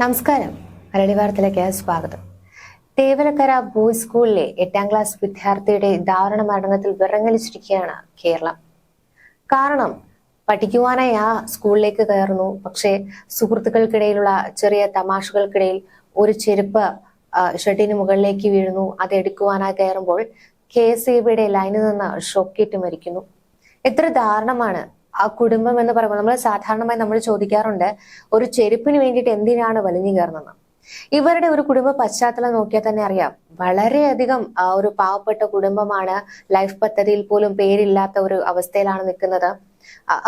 നമസ്കാരം. മലയാളി വാർത്തയിലേക്ക് സ്വാഗതം. തേവലക്കര ബോയ്സ് സ്കൂളിലെ എട്ടാം ക്ലാസ് വിദ്യാർത്ഥിയുടെ ദാരുണ മരണത്തിൽ വിറങ്ങലിച്ചിരിക്കുകയാണ് കേരളം. കാരണം പഠിക്കുവാനായി ആ സ്കൂളിലേക്ക് കയറുന്നു. പക്ഷേ സുഹൃത്തുക്കൾക്കിടയിലുള്ള ചെറിയ തമാശകൾക്കിടയിൽ ഒരു ചെരുപ്പ് ഷട്ടിന് മുകളിലേക്ക് വീഴുന്നു. അത് എടുക്കുവാനായി കയറുമ്പോൾ കെ എസ് ഇ ബിയുടെ ലൈനിൽ നിന്ന് ഷോക്കേറ്റ് മരിക്കുന്നു. എത്ര ദാരുണമാണ് ആ കുടുംബം എന്ന് പറയുമ്പോൾ നമ്മൾ സാധാരണമായി നമ്മൾ ചോദിക്കാറുണ്ട് ഒരു ചെരുപ്പിന് വേണ്ടിയിട്ട് എന്തിനാണ് വലിഞ്ഞു കയറുന്നത്? ഇവരുടെ ഒരു കുടുംബ പശ്ചാത്തലം നോക്കിയാൽ തന്നെ അറിയാം. വളരെയധികം ഒരു പാവപ്പെട്ട കുടുംബമാണ് ലൈഫ് പദ്ധതിയിൽ പോലും പേരില്ലാത്ത ഒരു അവസ്ഥയിലാണ് നിൽക്കുന്നത്.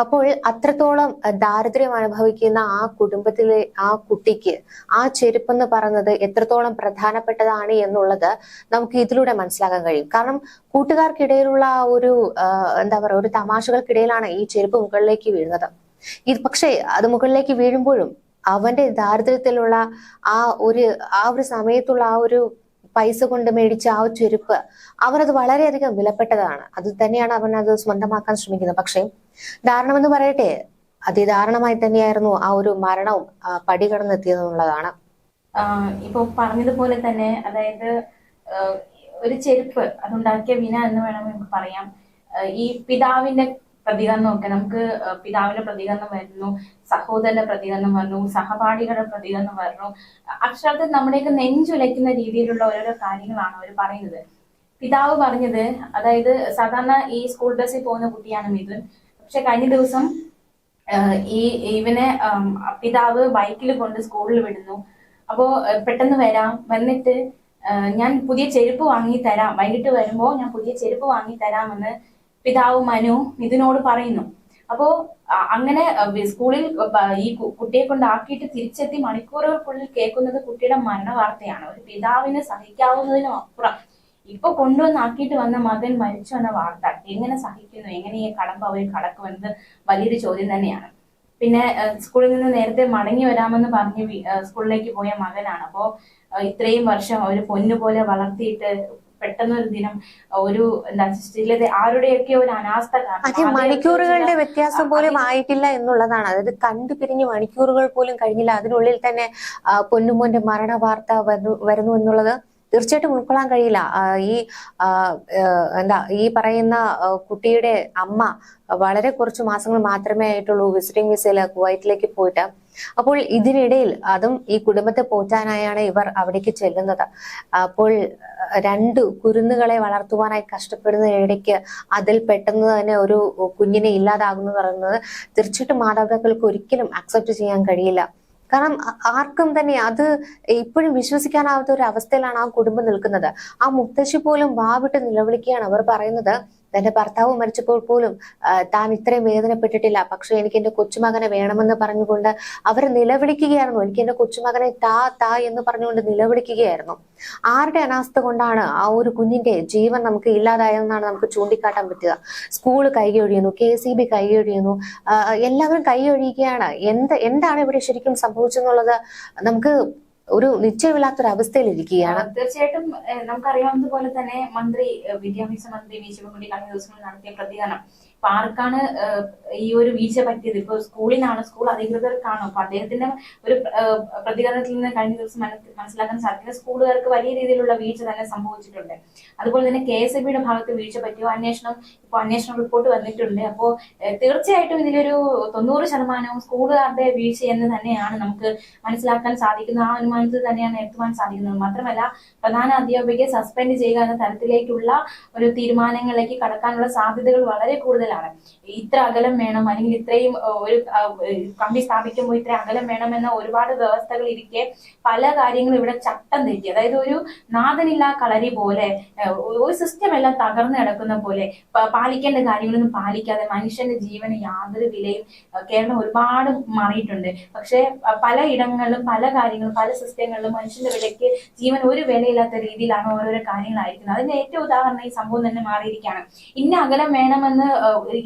അപ്പോൾ അത്രത്തോളം ദാരിദ്ര്യം അനുഭവിക്കുന്ന ആ കുടുംബത്തിലെ ആ കുട്ടിക്ക് ആ ചെരുപ്പെന്ന് പറയുന്നത് എത്രത്തോളം പ്രധാനപ്പെട്ടതാണ് എന്നുള്ളത് നമുക്ക് ഇതിലൂടെ മനസ്സിലാക്കാൻ കഴിയും. കാരണം കൂട്ടുകാർക്കിടയിലുള്ള ആ ഒരു എന്താ പറയുക ഒരു തമാശകൾക്കിടയിലാണ് ഈ ചെരുപ്പ് മുകളിലേക്ക് വീഴുന്നത്. ഇത് പക്ഷേ അത് മുകളിലേക്ക് വീഴുമ്പോഴും അവന്റെ ദാരിദ്ര്യത്തിലുള്ള ആ ഒരു ആ ഒരു സമയത്തുള്ള ആ ഒരു പൈസ കൊണ്ട് മേടിച്ച ആ ചെരുപ്പ് അവനത് വളരെയധികം വിലപ്പെട്ടതാണ്. അത് തന്നെയാണ് അവൻ അത് സ്വന്തമാക്കാൻ ശ്രമിക്കുന്നത്. പക്ഷേ ദാരുണമെന്ന് പറയട്ടെ. അതിധാരണമായി തന്നെയായിരുന്നു ആ ഒരു മരണവും പടി കടന്നെത്തിയതെന്നുള്ളതാണ് ഇപ്പൊ പറഞ്ഞതുപോലെ തന്നെ അതായത് ഒരു ചെരുപ്പ് അതുണ്ടാക്കിയ വിന എന്ന് വേണമെങ്കിൽ നമുക്ക് പറയാം. ഈ പിതാവിന്റെ പ്രതികരണം ഒക്കെ നമുക്ക് പിതാവിന്റെ പ്രതികരണം വരുന്നു സഹോദരന്റെ പ്രതികരണം വന്നു സഹപാഠികളുടെ പ്രതികരണം വരുന്നു. അക്ഷരത്തിൽ നമ്മുടെയൊക്കെ നെഞ്ചുലയ്ക്കുന്ന രീതിയിലുള്ള ഓരോരോ കാര്യങ്ങളാണ് അവർ പറയുന്നത്. പിതാവ് പറഞ്ഞത് അതായത് സാധാരണ ഈ സ്കൂൾ ബസ്സിൽ പോകുന്ന കുട്ടിയാണ് മിഥുൻ. പക്ഷെ കഴിഞ്ഞ ദിവസം ഈ ഇവനെ പിതാവ് ബൈക്കിൽ കൊണ്ട് സ്കൂളിൽ വിടുന്നു. അപ്പോ പെട്ടെന്ന് വരാം. വന്നിട്ട് ഞാൻ പുതിയ ചെരുപ്പ് വാങ്ങി തരാം. വൈകിട്ട് വരുമ്പോ ഞാൻ പുതിയ ചെരുപ്പ് വാങ്ങി തരാമെന്ന് പിതാവ് മനു ഇതിനോട് പറയുന്നു. അപ്പോ അങ്ങനെ സ്കൂളിൽ ഈ കുട്ടിയെ കൊണ്ട് ആക്കിയിട്ട് തിരിച്ചെത്തി മണിക്കൂറുകൾക്കുള്ളിൽ കേൾക്കുന്നത് കുട്ടിയുടെ മരണ വാർത്തയാണ് ഒരു പിതാവിന് സഹിക്കാവുന്നതിനും അപ്പുറം. ഇപ്പൊ കൊണ്ടുവന്നാക്കിയിട്ട് വന്ന മകൻ മരിച്ചു എന്ന വാർത്ത എങ്ങനെ സഹിക്കുന്നു? എങ്ങനെ ഈ കടമ്പ അവർ കടക്കുമെന്നത് വലിയൊരു ചോദ്യം തന്നെയാണ്. പിന്നെ സ്കൂളിൽ നിന്ന് നേരത്തെ മടങ്ങി വരാമെന്ന് പറഞ്ഞ് സ്കൂളിലേക്ക് പോയ മകനാണ്. അപ്പോ ഇത്രയും വർഷം ഒരു പൊന്നുപോലെ വളർത്തിയിട്ട് പെട്ടെന്നൊരു ദിനം ഒരു എന്താ ചിലത് ആരുടെയൊക്കെ ഒരു അനാസ്ഥ കാരണം മണിക്കൂറുകളുടെ വ്യത്യാസം പോലും ആയിട്ടില്ല എന്നുള്ളതാണ്. അതായത് കണ്ടു പിരിഞ്ഞ് മണിക്കൂറുകൾ പോലും കഴിഞ്ഞില്ല. അതിനുള്ളിൽ തന്നെ പൊന്നുമോന്റെ മരണ വാർത്ത വരുന്നു എന്നുള്ളത് തീർച്ചയായിട്ടും ഉൾക്കൊള്ളാൻ കഴിയില്ല. ഈ എന്താ ഈ പറയുന്ന കുട്ടിയുടെ അമ്മ വളരെ കുറച്ച് മാസങ്ങൾ മാത്രമേ ആയിട്ടുള്ളൂ വിസിറ്റിംഗ് വിസയിൽ കുവൈറ്റിലേക്ക് പോയിട്ട്. അപ്പോൾ ഇതിനിടയിൽ അതും ഈ കുടുംബത്തെ പോറ്റാനായാണ് ഇവർ അവിടേക്ക് ചെല്ലുന്നത്. അപ്പോൾ രണ്ട് കുരുന്നുകളെ വളർത്തുവാനായി കഷ്ടപ്പെടുന്ന ഇടയ്ക്ക് അതിൽ പെട്ടെന്ന് തന്നെ ഒരു കുഞ്ഞിനെ ഇല്ലാതാകുന്നു പറയുന്നത് തീർച്ചയായിട്ടും മാതാപിതാക്കൾക്ക് ഒരിക്കലും അക്സെപ്റ്റ് ചെയ്യാൻ കഴിയില്ല. കാരണം ആർക്കും തന്നെ അത് ഇപ്പോഴും വിശ്വസിക്കാനാവാത്ത ഒരു അവസ്ഥയിലാണ് ആ കുടുംബം നിൽക്കുന്നത്. ആ മുത്തശ്ശി പോലും വാവിട്ട് നിലവിളിക്കുകയാണ് അവർ പറയുന്നത്. തന്റെ ഭർത്താവ് മരിച്ചപ്പോൾ പോലും താൻ ഇത്രയും വേദനപ്പെട്ടിട്ടില്ല. പക്ഷെ എനിക്ക് എന്റെ കൊച്ചുമകനെ വേണമെന്ന് പറഞ്ഞുകൊണ്ട് അവർ നിലവിളിക്കുകയായിരുന്നു. എനിക്ക് എന്റെ കൊച്ചുമകനെ താ താ എന്ന് പറഞ്ഞുകൊണ്ട് നിലവിളിക്കുകയായിരുന്നു. ആരുടെ അനാസ്ഥ കൊണ്ടാണ് ആ ഒരു കുഞ്ഞിന്റെ ജീവൻ നമുക്ക് ഇല്ലാതായതെന്നാണ് നമുക്ക് ചൂണ്ടിക്കാട്ടാൻ പറ്റുക? സ്കൂൾ കൈയൊഴിയുന്നു കെ സി ബി കൈയൊഴിയുന്നു എല്ലാവരും കൈയൊഴിയുകയാണ്. എന്ത് എന്താണ് ഇവിടെ ശരിക്കും സംഭവിച്ചെന്നുള്ളത് നമുക്ക് ഒരു നിശ്ചയമില്ലാത്തൊരു ആ, തീർച്ചയായിട്ടും നമുക്കറിയാവുന്നതുപോലെ പോലെ തന്നെ മന്ത്രി വിദ്യാഭ്യാസ മന്ത്രി വി ശിവൻകുട്ടി കഴിഞ്ഞ ദിവസങ്ങളിൽ നടത്തിയ പ്രതികരണം. അപ്പൊ ആർക്കാണ് ഈ ഒരു വീഴ്ച പറ്റിയത്. ഇപ്പൊ സ്കൂളിനാണ് സ്കൂൾ അധികൃതർക്കാണോ. അപ്പൊ അദ്ദേഹത്തിന്റെ ഒരു പ്രതികരണത്തിൽ നിന്ന് കഴിഞ്ഞ ദിവസം മനസ്സിലാക്കാൻ സാധിക്കുന്നത് സ്കൂളുകാർക്ക് വലിയ രീതിയിലുള്ള വീഴ്ച തന്നെ സംഭവിച്ചിട്ടുണ്ട്. അതുപോലെ തന്നെ കെ എസ് ബിയുടെ ഭാഗത്ത് വീഴ്ച പറ്റിയോ അന്വേഷണം ഇപ്പൊ അന്വേഷണ റിപ്പോർട്ട് വന്നിട്ടുണ്ട്. അപ്പോ തീർച്ചയായിട്ടും ഇതിലൊരു തൊണ്ണൂറ് ശതമാനവും സ്കൂളുകാരുടെ വീഴ്ച എന്ന് തന്നെയാണ് നമുക്ക് മനസ്സിലാക്കാൻ സാധിക്കുന്നത്. ആ അനുമാനത്തിൽ തന്നെയാണ് എത്തുവാൻ സാധിക്കുന്നത്. മാത്രമല്ല പ്രധാന അധ്യാപികയെ സസ്പെൻഡ് ചെയ്യുക എന്ന തരത്തിലേക്കുള്ള ഒരു തീരുമാനങ്ങളിലേക്ക് കടക്കാനുള്ള സാധ്യതകൾ വളരെ കൂടുതലാണ്. ഇത്ര അകലം വേണം അല്ലെങ്കിൽ ഇത്രയും ഒരു കമ്പി സ്ഥാപിക്കുമ്പോൾ ഇത്ര അകലം വേണം എന്ന ഒരുപാട് വ്യവസ്ഥകൾ ഇരിക്കെ പല കാര്യങ്ങളും ഇവിടെ ചട്ടം തെറ്റി. അതായത് ഒരു നാഥനില്ലാ കളരി പോലെ ഒരു സിസ്റ്റം എല്ലാം തകർന്നു കിടക്കുന്ന പോലെ പാലിക്കേണ്ട കാര്യങ്ങളൊന്നും പാലിക്കാതെ മനുഷ്യന്റെ ജീവന് യാതൊരു വിലയും കേരളം ഒരുപാട് മാറിയിട്ടുണ്ട്. പക്ഷേ പല ഇടങ്ങളിലും പല കാര്യങ്ങളും പല സിസ്റ്റങ്ങളിലും മനുഷ്യന്റെ വിലയ്ക്ക് ജീവൻ ഒരു വിലയില്ലാത്ത രീതിയിലാണ് ഓരോരോ കാര്യങ്ങളായിരിക്കുന്നത്. അതിന്റെ ഏറ്റവും ഉദാഹരണം ഈ സംഭവം തന്നെ മാറിയിരിക്കുകയാണ് ഇന്ന അകലം വേണമെന്ന്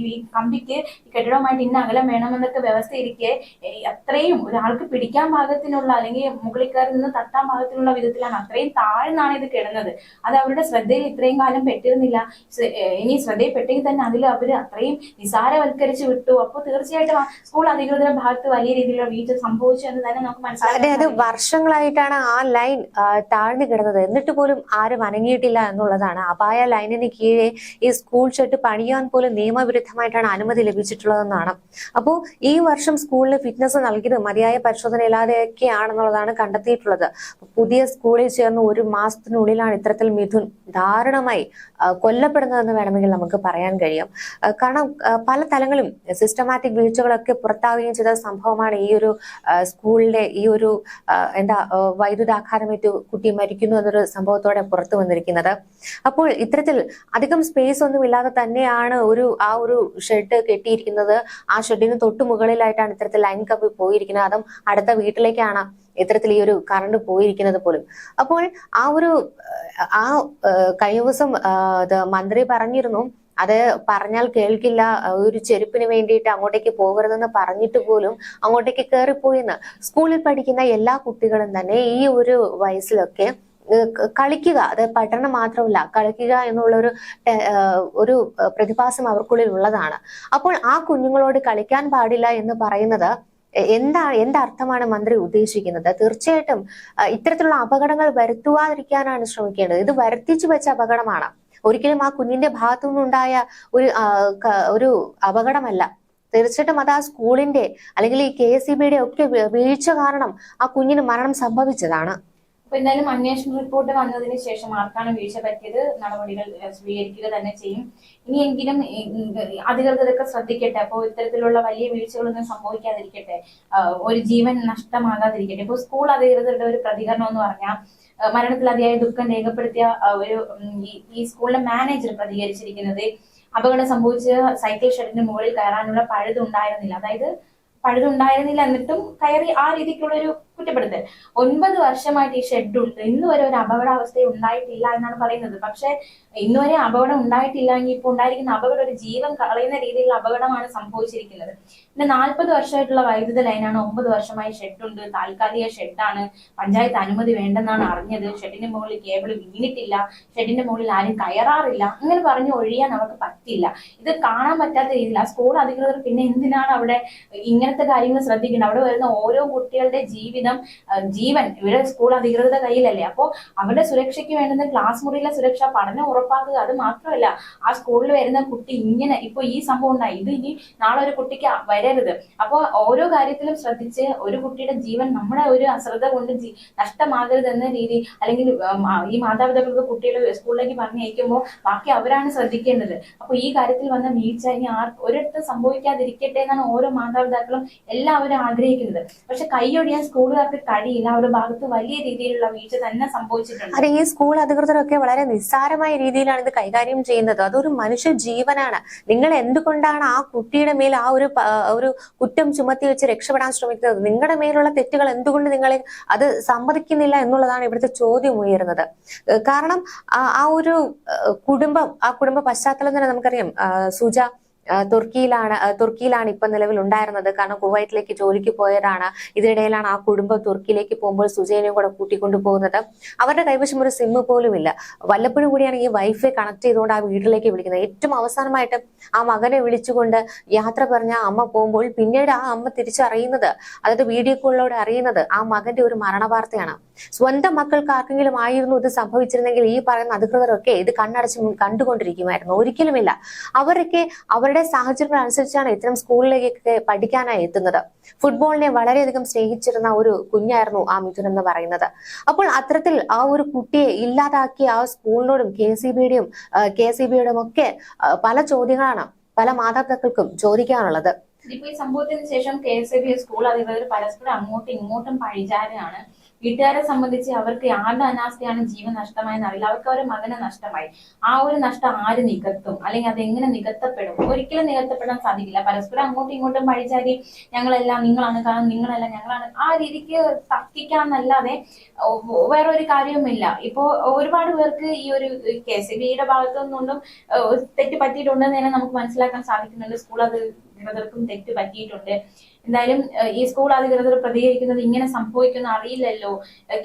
ഈ കമ്പിക്ക് കെട്ടിടവുമായിട്ട് ഇന്ന അകലം വേണമെന്നൊക്കെ വ്യവസ്ഥ ഇരിക്കെ അത്രയും ഒരാൾക്ക് പിടിക്കാൻ പാകത്തിനുള്ള അല്ലെങ്കിൽ മുകളിൽ കയറി നിന്ന് തട്ടാൻ പാകത്തിനുള്ള വിധത്തിലാണ് അത്രയും താഴ്ന്നാണ് ഇത് കിടന്നത്. അത് അവരുടെ ശ്രദ്ധയിൽ ഇത്രയും കാലം പെട്ടിരുന്നില്ല. ഇനി ശ്രദ്ധയിൽ പെട്ടെങ്കിൽ തന്നെ അതിൽ അവർ അത്രയും നിസാരവൽക്കരിച്ച് വിട്ടു. അപ്പോൾ തീർച്ചയായിട്ടും സ്കൂൾ അധികൃതരുടെ ഭാഗത്ത് വലിയ രീതിയിലുള്ള വീഴ്ച സംഭവിച്ചു എന്ന് തന്നെ നമുക്ക് മനസ്സിലാക്കാം അത് വർഷങ്ങളായിട്ടാണ് ആ ലൈൻ താഴ്ന്നു കിടന്നത്. എന്നിട്ട് പോലും ആരും അനങ്ങിയിട്ടില്ല എന്നുള്ളതാണ്. അപായ ലൈനിന് കീഴെ ഈ സ്കൂൾ ഷെട്ട് പണിയാൻ പോലും നിയമവിരുദ്ധമായിട്ടാണ് അനുമതി ലഭിച്ചിട്ടുള്ളതെന്നാണ്. അപ്പോൾ ഈ വർഷം സ്കൂളിന് ഫിറ്റ്നസ് നൽകിയത് മതിയായ പരിശോധന ഇല്ലാതെയൊക്കെയാണെന്നുള്ളതാണ് കണ്ടെത്തിയിട്ടുള്ളത് പുതിയ സ്കൂളിൽ ചേർന്ന് ഒരു മാസത്തിനുള്ളിലാണ് ഇത്തരത്തിൽ മിഥുൻ ദാരുണമായി കൊല്ലപ്പെടുന്നതെന്ന് വേണമെങ്കിൽ നമുക്ക് പറയാൻ കഴിയും. കാരണം പല തലങ്ങളും സിസ്റ്റമാറ്റിക് വീഴ്ചകളൊക്കെ പുറത്താവുകയും ചെയ്ത സംഭവമാണ് ഈ ഒരു സ്കൂളിലെ ഈ ഒരു എന്താ വൈദ്യുതാഘാതമേറ്റ് കുട്ടി മരിക്കുന്നു എന്നൊരു സംഭവത്തോടെ പുറത്തു വന്നിരിക്കുന്നത്. അപ്പോൾ ഇത്തരത്തിൽ അധികം സ്പേസ് ഒന്നും ഇല്ലാതെ തന്നെയാണ് ഒരു ആ ഒരു ഷെഡ് കെട്ടിയിരിക്കുന്നത്. ആ ഷെഡിന് തൊട്ട് മുകളിലായിട്ടാണ് ഇത്തരത്തിൽ ലൈൻ കമ്പി പോയിരിക്കുന്നത്. അതും അടുത്ത വീട്ടിലേക്കാണ് ഇത്തരത്തിൽ ഈ ഒരു കറണ്ട് പോയിരിക്കുന്നത് പോലും. അപ്പോൾ ആ ഒരു ആ, കഴിഞ്ഞ ദിവസം മന്ത്രി പറഞ്ഞിരുന്നു അത് പറഞ്ഞാൽ കേൾക്കില്ല ഒരു ചെരുപ്പിന് വേണ്ടിയിട്ട് അങ്ങോട്ടേക്ക് പോകരുതെന്ന് പറഞ്ഞിട്ട് പോലും അങ്ങോട്ടേക്ക് കയറിപ്പോയിന്ന് സ്കൂളിൽ പഠിക്കുന്ന എല്ലാ കുട്ടികളും തന്നെ ഈ ഒരു വയസ്സിലൊക്കെ കളിക്കുക. അത് പഠനം മാത്രമല്ല കളിക്കുക എന്നുള്ളൊരു ഒരു പ്രതിഭാസം അവർക്കുള്ളിൽ ഉള്ളതാണ്. അപ്പോൾ ആ കുഞ്ഞുങ്ങളോട് കളിക്കാൻ പാടില്ല എന്ന് പറയുന്നത് എന്താ എന്തർത്ഥമാണ് മന്ത്രി ഉദ്ദേശിക്കുന്നത്? തീർച്ചയായിട്ടും ഇത്തരത്തിലുള്ള അപകടങ്ങൾ വരുത്തുവാതിരിക്കാനാണ് ശ്രമിക്കേണ്ടത്. ഇത് വരുത്തിച്ചു വെച്ച അപകടമാണ്. ഒരിക്കലും ആ കുഞ്ഞിന്റെ ഭാഗത്തു നിന്നുണ്ടായ ഒരു ഒരു അപകടമല്ല. തീർച്ചയായിട്ടും അത് ആ സ്കൂളിന്റെ അല്ലെങ്കിൽ ഈ കെ എസ് ഒക്കെ വീഴ്ച കാരണം ആ കുഞ്ഞിന് മരണം സംഭവിച്ചതാണ്. അപ്പൊ എന്തായാലും അന്വേഷണ റിപ്പോർട്ട് വന്നതിന് ശേഷം ആർക്കാണ് വീഴ്ച പറ്റിയത് നടപടികൾ സ്വീകരിക്കുക തന്നെ ചെയ്യും. ഇനിയെങ്കിലും അധികൃതരൊക്കെ ശ്രദ്ധിക്കട്ടെ. അപ്പോൾ ഇത്തരത്തിലുള്ള വലിയ വീഴ്ചകളൊന്നും സംഭവിക്കാതിരിക്കട്ടെ. ഒരു ജീവൻ നഷ്ടമാകാതിരിക്കട്ടെ. ഇപ്പോൾ സ്കൂൾ അധികൃതരുടെ ഒരു പ്രതികരണം എന്ന് പറഞ്ഞാൽ മരണത്തിൽ അതിയായ ദുഃഖം രേഖപ്പെടുത്തിയ ഒരു ഈ- സ്കൂളിലെ മാനേജർ പ്രതികരിച്ചിരിക്കുന്നത് അപകടം സംഭവിച്ച സൈക്കിൾ ഷെഡിന്റെ മുകളിൽ കയറാനുള്ള പഴുതുണ്ടായിരുന്നില്ല. അതായത് പഴുതുണ്ടായിരുന്നില്ല എന്നിട്ടും കയറി ആ രീതിക്കുള്ള ഒരു കുറ്റപ്പെടുത്തൽ. ഒൻപത് വർഷമായിട്ട് ഈ ഉണ്ട്. ഇന്ന് വരെ ഒരു അപകടാവസ്ഥ ഉണ്ടായിട്ടില്ല എന്നാണ് പറയുന്നത്. പക്ഷെ ഇന്ന് വരെ അപകടം ഉണ്ടായിട്ടില്ല എങ്കിൽ ഉണ്ടായിരിക്കുന്ന അപകടം ഒരു ജീവൻ കളയുന്ന രീതിയിലുള്ള അപകടമാണ് സംഭവിച്ചിരിക്കുന്നത്. പിന്നെ നാൽപ്പത് വർഷമായിട്ടുള്ള വൈദ്യുത ലൈനാണ് ഒമ്പത് വർഷമായി ഷെഡ് ഉണ്ട്. താൽക്കാലിക ഷെഡാണ് പഞ്ചായത്ത് അനുമതി വേണ്ടെന്നാണ് അറിഞ്ഞത്. ഷെഡിന്റെ മുകളിൽ കേബിൾ വീണിട്ടില്ല. ഷെഡിന്റെ മുകളിൽ ആരും കയറാറില്ല. അങ്ങനെ പറഞ്ഞ് ഒഴിയാൻ അവർക്ക് പറ്റില്ല ഇത് കാണാൻ പറ്റാത്ത രീതിയിൽ ആ സ്കൂൾ അധികൃതർ പിന്നെ എന്തിനാണ് അവിടെ ഇങ്ങനത്തെ കാര്യങ്ങൾ ശ്രദ്ധിക്കുന്നത് അവിടെ വരുന്ന ഓരോ കുട്ടികളുടെ ജീവിതം ആ, ജീവൻ ഇവിടെ സ്കൂൾ അധികൃതരുടെ കയ്യിലല്ലേ. അപ്പോ അവരുടെ സുരക്ഷയ്ക്ക് വേണ്ടുന്ന ക്ലാസ് മുറിയിലെ സുരക്ഷ പഠനം ഉറപ്പാക്കുക അത് മാത്രമല്ല ആ സ്കൂളിൽ വരുന്ന കുട്ടി ഇങ്ങനെ ഇപ്പൊ ഈ സംഭവം ഉണ്ടായി. ഇത് ഇനി നാളെ ഒരു കുട്ടിക്ക് വരരുത്. അപ്പോൾ ഓരോ കാര്യത്തിലും ശ്രദ്ധിച്ച് ഒരു കുട്ടിയുടെ ജീവൻ നമ്മുടെ ഒരു അശ്രദ്ധ കൊണ്ട് നഷ്ടമാകരുത് എന്ന രീതി അല്ലെങ്കിൽ ഈ മാതാപിതാക്കൾക്ക് കുട്ടികളെ സ്കൂളിലേക്ക് പറഞ്ഞയക്കുമ്പോൾ ബാക്കി അവരാണ് ശ്രദ്ധിക്കേണ്ടത്. അപ്പൊ ഈ കാര്യത്തിൽ വന്ന വീഴ്ച ഇനി ആർ ഒരിടത്ത് സംഭവിക്കാതിരിക്കട്ടെ എന്നാണ് ഓരോ മാതാപിതാക്കളും എല്ലാവരും ആഗ്രഹിക്കുന്നത്. പക്ഷെ കൈയൊഴിയാൻ സ്കൂളുകാർക്ക് കഴിയില്ല ഒരു ഭാഗത്ത് വലിയ രീതിയിലുള്ള വീഴ്ച തന്നെ സംഭവിച്ചിട്ടുണ്ട്. അതെ ഈ സ്കൂൾ അധികൃതരൊക്കെ വളരെ നിസ്സാരമായ രീതിയിലാണ് ഇത് കൈകാര്യം ചെയ്യുന്നത്. അതൊരു മനുഷ്യ ജീവനാണ്. നിങ്ങൾ എന്തുകൊണ്ടാണ് ആ കുട്ടിയുടെ മേൽ ആ ഒരു ഒരു കുറ്റം ചുമത്തി വെച്ച് രക്ഷപ്പെടാൻ ശ്രമിക്കുന്നത്? നിങ്ങളുടെ മേലുള്ള തെറ്റുകൾ എന്തുകൊണ്ട് നിങ്ങളെ അത് സമ്മതിക്കുന്നില്ല എന്നുള്ളതാണ് ഇവിടുത്തെ ചോദ്യം ഉയരുന്നത്. കാരണം ആ ആ ഒരു കുടുംബം ആ കുടുംബ പശ്ചാത്തലം തന്നെ നമുക്കറിയാം. ആ, സുജ ആ, തുർക്കിയിലാണ് തുർക്കിയിലാണ് ഇപ്പൊ നിലവിൽ ഉണ്ടായിരുന്നത്. കാരണം കുവൈറ്റിലേക്ക് ജോലിക്ക് പോയതാണ്. ഇതിനിടയിലാണ് ആ കുടുംബം തുർക്കിയിലേക്ക് പോകുമ്പോൾ സുജയനെയും കൂടെ കൂട്ടിക്കൊണ്ടു പോകുന്നത്. അവരുടെ കൈവശം ഒരു സിമ്മ് പോലും ഇല്ല വല്ലപ്പോഴും കൂടിയാണ് ഈ വൈഫൈ കണക്ട് ചെയ്തുകൊണ്ട് ആ വീട്ടിലേക്ക് വിളിക്കുന്നത്. ഏറ്റവും അവസാനമായിട്ട് ആ മകനെ വിളിച്ചുകൊണ്ട് യാത്ര പറഞ്ഞ അമ്മ പോകുമ്പോൾ പിന്നീട് ആ അമ്മ തിരിച്ചറിയുന്നത് അതായത് വീഡിയോ കോളിലൂടെ അറിയുന്നത് ആ മകന്റെ ഒരു മരണ വാർത്തയാണ് സ്വന്തം മക്കൾക്ക് ആർക്കെങ്കിലും ആയിരുന്നു ഇത് സംഭവിച്ചിരുന്നെങ്കിൽ ഈ പറയുന്ന അധികൃതരൊക്കെ ഇത് കണ്ണടച്ച് കണ്ടുകൊണ്ടിരിക്കുമായിരുന്നു. ഒരിക്കലുമില്ല. അവരൊക്കെ അവരുടെ സാഹചര്യങ്ങൾ അനുസരിച്ചാണ് ഇത്തരം സ്കൂളിലേക്കൊക്കെ പഠിക്കാനായി എത്തുന്നത്. ഫുട്ബോളിനെ വളരെയധികം സ്നേഹിച്ചിരുന്ന ഒരു കുഞ്ഞായിരുന്നു ആ മിഥുൻ എന്ന് പറയുന്നത്. അപ്പോൾ അത്തരത്തിൽ ആ ഒരു കുട്ടിയെ ഇല്ലാതാക്കിയ ആ സ്കൂളിനോടും കെ സി ബിയുടെയും കെ സി ബിയുടെയും ഒക്കെ പല ചോദ്യങ്ങളാണ് പല മാതാപിതാക്കൾക്കും ചോദിക്കാനുള്ളത്. ഇപ്പൊ ഈ സംഭവത്തിന് ശേഷം K S A B school അധികൃതർ പരസ്പരം അങ്ങോട്ടും ഇങ്ങോട്ടും പഴിചാരാണ് വീട്ടുകാരെ സംബന്ധിച്ച് അവർക്ക് ആരുടെ അനാസ്ഥയാണ് ജീവൻ നഷ്ടമായെന്ന് അറിയില്ല. അവർക്ക് അവരുടെ മകനെ നഷ്ടമായി. ആ ഒരു നഷ്ടം ആര് നികത്തും? അല്ലെങ്കിൽ അത് എങ്ങനെ നികത്തപ്പെടും? ഒരിക്കലും നികത്തപ്പെടാൻ സാധിക്കില്ല. പരസ്പരം അങ്ങോട്ടും ഇങ്ങോട്ടും പഴിച്ചാരി ഞങ്ങളെല്ലാം നിങ്ങളാണ്. കാരണം നിങ്ങളല്ല ഞങ്ങളാണ്. ആ രീതിക്ക് തർക്കിക്കാന്നല്ലാതെ വേറൊരു വേറെ ഒരു കാര്യവുമില്ല. ഇപ്പോ ഒരുപാട് പേർക്ക് ഈ ഒരു കെ സി ബിയുടെ ഭാഗത്തു നിന്നും തെറ്റ് പറ്റിയിട്ടുണ്ടെന്ന് തന്നെ നമുക്ക് മനസ്സിലാക്കാൻ സാധിക്കുന്നുണ്ട്. സ്കൂൾ അധികൃതർക്കും തെറ്റ് പറ്റിയിട്ടുണ്ട്. എന്തായാലും ഈ സ്കൂൾ അധികൃതർ പ്രതികരിക്കുന്നത് ഇങ്ങനെ സംഭവിക്കുന്ന അറിയില്ലല്ലോ.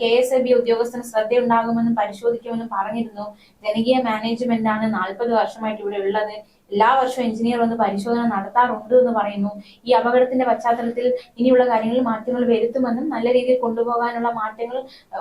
കെ എസ് എ ബി ഉദ്യോഗസ്ഥന് ശ്രദ്ധയുണ്ടാകുമെന്നും പരിശോധിക്കുമെന്നും പറഞ്ഞിരുന്നു. ജനകീയ മാനേജ്മെന്റ് ആണ് നാൽപ്പത് വർഷമായിട്ട് ഇവിടെ ഉള്ളത്. എല്ലാ വർഷവും എഞ്ചിനീയർ വന്ന് പരിശോധന നടത്താറുണ്ട് എന്ന് പറയുന്നു. ഈ അപകടത്തിന്റെ പശ്ചാത്തലത്തിൽ ഇനിയുള്ള കാര്യങ്ങൾ മാറ്റങ്ങൾ വരുത്തുമെന്നും നല്ല രീതിയിൽ കൊണ്ടുപോകാനുള്ള മാറ്റങ്ങൾ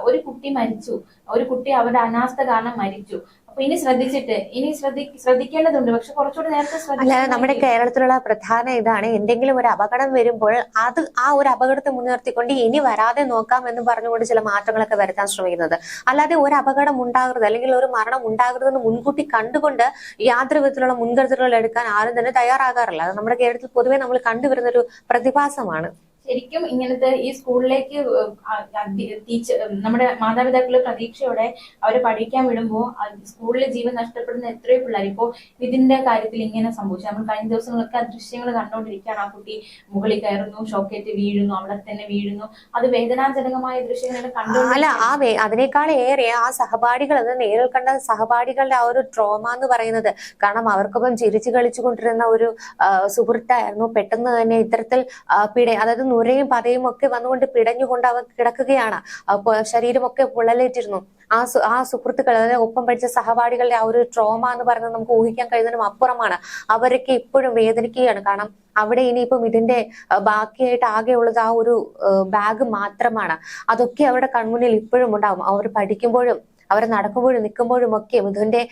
ഒരു കുട്ടി മരിച്ചു. ഒരു കുട്ടി അവരുടെ അനാസ്ഥ കാരണം മരിച്ചു. ഇനി ശ്രദ്ധിച്ചിട്ട് ഇനി ശ്രദ്ധി ശ്രദ്ധിക്കേണ്ടതുണ്ട്. പക്ഷെ കുറച്ചുകൂടി നേരത്തെ അല്ലാതെ നമ്മുടെ കേരളത്തിലുള്ള പ്രധാന ഇതാണ് എന്തെങ്കിലും ഒരു അപകടം വരുമ്പോൾ അത് ആ ഒരു അപകടത്തെ മുൻനിർത്തിക്കൊണ്ട് ഇനി വരാതെ നോക്കാം എന്ന് പറഞ്ഞുകൊണ്ട് ചില മാറ്റങ്ങളൊക്കെ വരുത്താൻ ശ്രമിക്കുന്നത്. അല്ലാതെ ഒരു അപകടം ഉണ്ടാകരുത് അല്ലെങ്കിൽ ഒരു മരണം ഉണ്ടാകരുതെന്ന് മുൻകൂട്ടി കണ്ടുകൊണ്ട് യാതൊരു വിധത്തിലുള്ള മുൻകരുതലുകൾ എടുക്കാൻ ആരും തന്നെ തയ്യാറാകാറില്ല. അത് നമ്മുടെ കേരളത്തിൽ പൊതുവെ നമ്മൾ കണ്ടുവരുന്ന ഒരു പ്രതിഭാസമാണ്. ശരിക്കും ഇങ്ങനത്തെ ഈ സ്കൂളിലേക്ക് ടീച്ചർ നമ്മുടെ മാതാപിതാക്കളുടെ പ്രതീക്ഷയോടെ അവരെ പഠിക്കാൻ വിടുമ്പോൾ സ്കൂളിലെ ജീവൻ നഷ്ടപ്പെടുന്ന എത്രയോ പിള്ളേർ ഇപ്പോ ഇതിന്റെ കാര്യത്തിൽ ഇങ്ങനെ സംഭവിച്ചു. നമ്മൾ കഴിഞ്ഞ ദിവസങ്ങളൊക്കെ ആ ദൃശ്യങ്ങൾ കണ്ടുകൊണ്ടിരിക്കുകയാണ്. ആ കുട്ടി മുകളിൽ കയറുന്നു ഷോക്കേറ്റ് വീഴുന്നു അവിടെ തന്നെ വീഴുന്നു. അത് വേദനാജനകമായ ദൃശ്യങ്ങളാണ് അല്ല കണ്ടുകൊണ്ടിരിക്കുന്നത് ആ അതിനേക്കാൾ ഏറെ ആ സഹപാഠികൾ അത് നേരിൽ കണ്ട സഹപാഠികളുടെ ആ ഒരു ട്രോമ എന്ന് പറയുന്നത്. കാരണം അവർക്കൊപ്പം ചിരിച്ചു കളിച്ചു കൊണ്ടിരുന്ന ഒരു സുഹൃത്തായിരുന്നു. പെട്ടെന്ന് തന്നെ ഇത്തരത്തിൽ പിട അതായത് നുരയും പതയും ഒക്കെ വന്നുകൊണ്ട് പിടഞ്ഞുകൊണ്ട് അവർ കിടക്കുകയാണ്. ശരീരമൊക്കെ പൊള്ളലേറ്റിരുന്നു. ആ ആ സുഹൃത്തുക്കൾ അതായത് ഒപ്പം പഠിച്ച സഹപാഠികളുടെ ആ ഒരു ട്രോമ എന്ന് പറയുന്നത് നമുക്ക് ഊഹിക്കാൻ കഴിയുന്നതിനും അപ്പുറമാണ്. അവരൊക്കെ ഇപ്പോഴും വേദനിക്കുകയാണ്. കാരണം അവിടെ ഇനിയിപ്പം ഇതിന്റെ ബാക്കിയായിട്ട് ബാക്കിയായിട്ട് ആകെയുള്ളത് ആ ഒരു ബാഗ് മാത്രമാണ്. അതൊക്കെ അവരുടെ കൺമുന്നിൽ ഇപ്പോഴും ഉണ്ടാവും. അവർ പഠിക്കുമ്പോഴും അവർ നടക്കുമ്പോഴും നിൽക്കുമ്പോഴും ഒക്കെ മിഥുന്റെ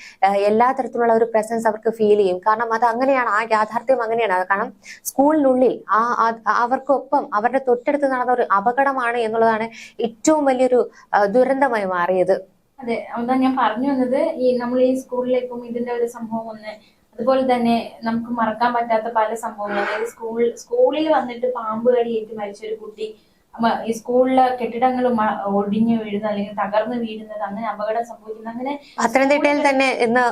എല്ലാ തരത്തിലുള്ള ഒരു പ്രസൻസ് അവർക്ക് ഫീൽ ചെയ്യും. കാരണം അത് അങ്ങനെയാണ് ആ യാഥാർത്ഥ്യം അങ്ങനെയാണ്. കാരണം സ്കൂളിനുള്ളിൽ ആ അവർക്കൊപ്പം അവരുടെ തൊട്ടടുത്ത് നടന്ന ഒരു അപകടമാണ് എന്നുള്ളതാണ് ഏറ്റവും വലിയൊരു ദുരന്തമായി മാറിയത്. അതെ അതാ ഞാൻ പറഞ്ഞു വന്നത്. ഈ നമ്മൾ ഈ സ്കൂളിലേക്കും ഇതിന്റെ ഒരു സംഭവം ഒന്ന് അതുപോലെ തന്നെ നമുക്ക് മറക്കാൻ പറ്റാത്ത പല സംഭവങ്ങളും. അതായത് സ്കൂൾ സ്കൂളിൽ വന്നിട്ട് പാമ്പ് കടിയേറ്റ് മരിച്ച ഒരു കുട്ടി ഈ സ്കൂളിലെ കെട്ടിടങ്ങൾ ഒടിഞ്ഞു വീഴുന്നത് അല്ലെങ്കിൽ തകർന്നു വീഴുന്നത് അങ്ങനെ അപകടം സംഭവിക്കുന്നത്. അങ്ങനെ പത്തനംതിട്ടയിൽ തന്നെ ഇന്ന്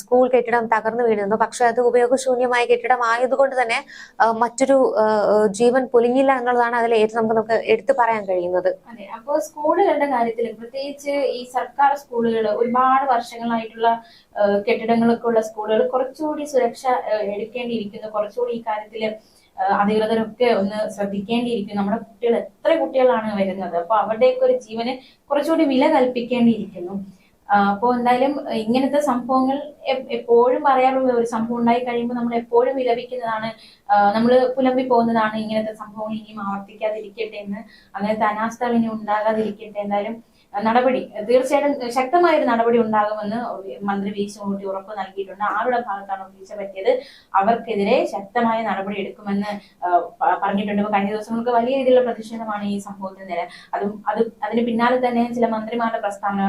സ്കൂൾ കെട്ടിടം തകർന്നു വീഴുന്നു. പക്ഷെ അത് ഉപയോഗശൂന്യമായ കെട്ടിടം ആയതുകൊണ്ട് തന്നെ മറ്റൊരു ജീവൻ പൊലിഞ്ഞില്ല എന്നുള്ളതാണ് അതിൽ ഏറ്റവും നമുക്ക് നമുക്ക് എടുത്തു പറയാൻ കഴിയുന്നത്. അതെ അപ്പോൾ സ്കൂളുകളുടെ കാര്യത്തിൽ പ്രത്യേകിച്ച് ഈ സർക്കാർ സ്കൂളുകൾ ഒരുപാട് വർഷങ്ങളായിട്ടുള്ള കെട്ടിടങ്ങളൊക്കെ ഉള്ള സ്കൂളുകൾ കുറച്ചുകൂടി സുരക്ഷ എടുക്കേണ്ടിയിരിക്കുന്നു. കുറച്ചുകൂടി ഈ കാര്യത്തിൽ അധികൃതരൊക്കെ ഒന്ന് ശ്രദ്ധിക്കേണ്ടിയിരിക്കും. നമ്മുടെ കുട്ടികൾ എത്ര കുട്ടികളാണ് വരുന്നത്? അപ്പൊ അവരുടെയൊക്കെ ഒരു ജീവന് കുറച്ചുകൂടി വില കൽപ്പിക്കേണ്ടിയിരിക്കുന്നു. അപ്പോൾ എന്തായാലും ഇങ്ങനത്തെ സംഭവങ്ങൾ എപ്പോഴും പറയാറുള്ള ഒരു സംഭവം ഉണ്ടായി കഴിയുമ്പോൾ നമ്മൾ എപ്പോഴും വിലപിക്കുന്നതാണ്. നമ്മൾ പുലമ്പി പോകുന്നതാണ് ഇങ്ങനത്തെ സംഭവങ്ങൾ ഇനിയും ആവർത്തിക്കാതിരിക്കട്ടെ എന്ന്. അങ്ങനത്തെ അനാസ്ഥകൾ ഇനി ഉണ്ടാകാതിരിക്കട്ടെ എന്തായാലും. നടപടി. തീർച്ചയായിട്ടും ശക്തമായ ഒരു നടപടി ഉണ്ടാകുമെന്ന് മന്ത്രി വി. ശിവൻകുട്ടി ഉറപ്പ് നൽകിയിട്ടുണ്ട്. ആരുടെ ഭാഗത്താണ് വീഴ്ച പറ്റിയത്? അവർക്കെതിരെ ശക്തമായ നടപടി എടുക്കുമെന്ന് പറഞ്ഞിട്ടുണ്ട്. ഇപ്പൊ കഴിഞ്ഞ ദിവസങ്ങൾക്ക് വലിയ രീതിയിലുള്ള പ്രതിഷേധമാണ് ഈ സംഭവത്തിന് നേരെ. അതും അത് അതിന് പിന്നാലെ തന്നെ ചില മന്ത്രിമാരുടെ പ്രസ്താവന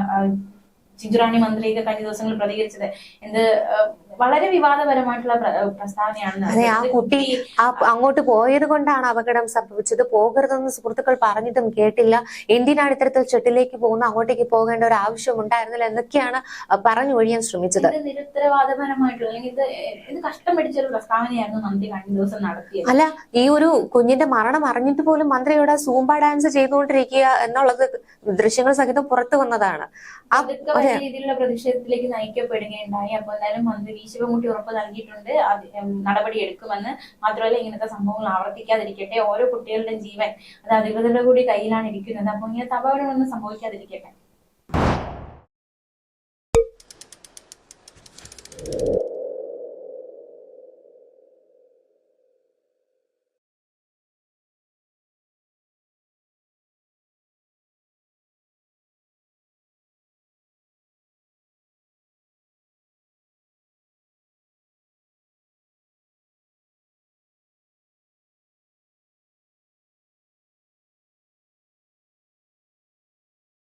ചിഞ്ചുറാണി മന്ത്രിയൊക്കെ കഴിഞ്ഞ ദിവസങ്ങളിൽ പ്രതികരിച്ചത്. എന്ത് വളരെ വിവാദപരമായിട്ടുള്ള പ്രസ്താവനയാണ് അതെ ആ കുട്ടി ആ അങ്ങോട്ട് പോയത് കൊണ്ടാണ് അപകടം സംഭവിച്ചത്. പോകരുതെന്ന് സുഹൃത്തുക്കൾ പറഞ്ഞിട്ടും കേട്ടില്ല. എന്തിനാണ് ഇത്തരത്തിൽ ചെട്ടിലേക്ക് പോകുന്ന അങ്ങോട്ടേക്ക് പോകേണ്ട ഒരു ആവശ്യം ഉണ്ടായിരുന്നില്ല എന്നൊക്കെയാണ് പറഞ്ഞു ഒഴിയാൻ ശ്രമിച്ചത്. നിരുത്തരവാദപരമായിട്ടുള്ള അല്ലെങ്കിൽ ഇത് ഇത് കഷ്ടം പിടിച്ചൊരു പ്രസ്താവനയായിരുന്നു മന്ത്രി കഴിഞ്ഞ ദിവസം നടത്തിയത്. അല്ല ഈ ഒരു കുഞ്ഞിന്റെ മരണം അറിഞ്ഞിട്ട് പോലും മന്ത്രിയുടെ സൂംബ ഡാൻസ് ചെയ്തുകൊണ്ടിരിക്കുക എന്നുള്ളത് ദൃശ്യങ്ങൾ സഹിതം പുറത്തു വന്നതാണ്. ആ രീതിയിലുള്ള പ്രതിഷേധത്തിലേക്ക് നയിക്കപ്പെടുകയുണ്ടായി. അപ്പൊ എന്തായാലും മന്ത്രി വി ശിവൻകുട്ടി ഉറപ്പ് നൽകിയിട്ടുണ്ട്. നടപടി എടുക്കുമെന്ന് മാത്രമല്ല ഇങ്ങനത്തെ സംഭവങ്ങൾ ആവർത്തിക്കാതിരിക്കട്ടെ. ഓരോ കുട്ടികളുടെയും ജീവൻ അത് അധികൃതരുടെ കൂടി കയ്യിലാണ് ഇരിക്കുന്നത്. അപ്പൊ ഇങ്ങനത്തെ അപകടങ്ങളൊന്നും സംഭവിക്കാതിരിക്കട്ടെ.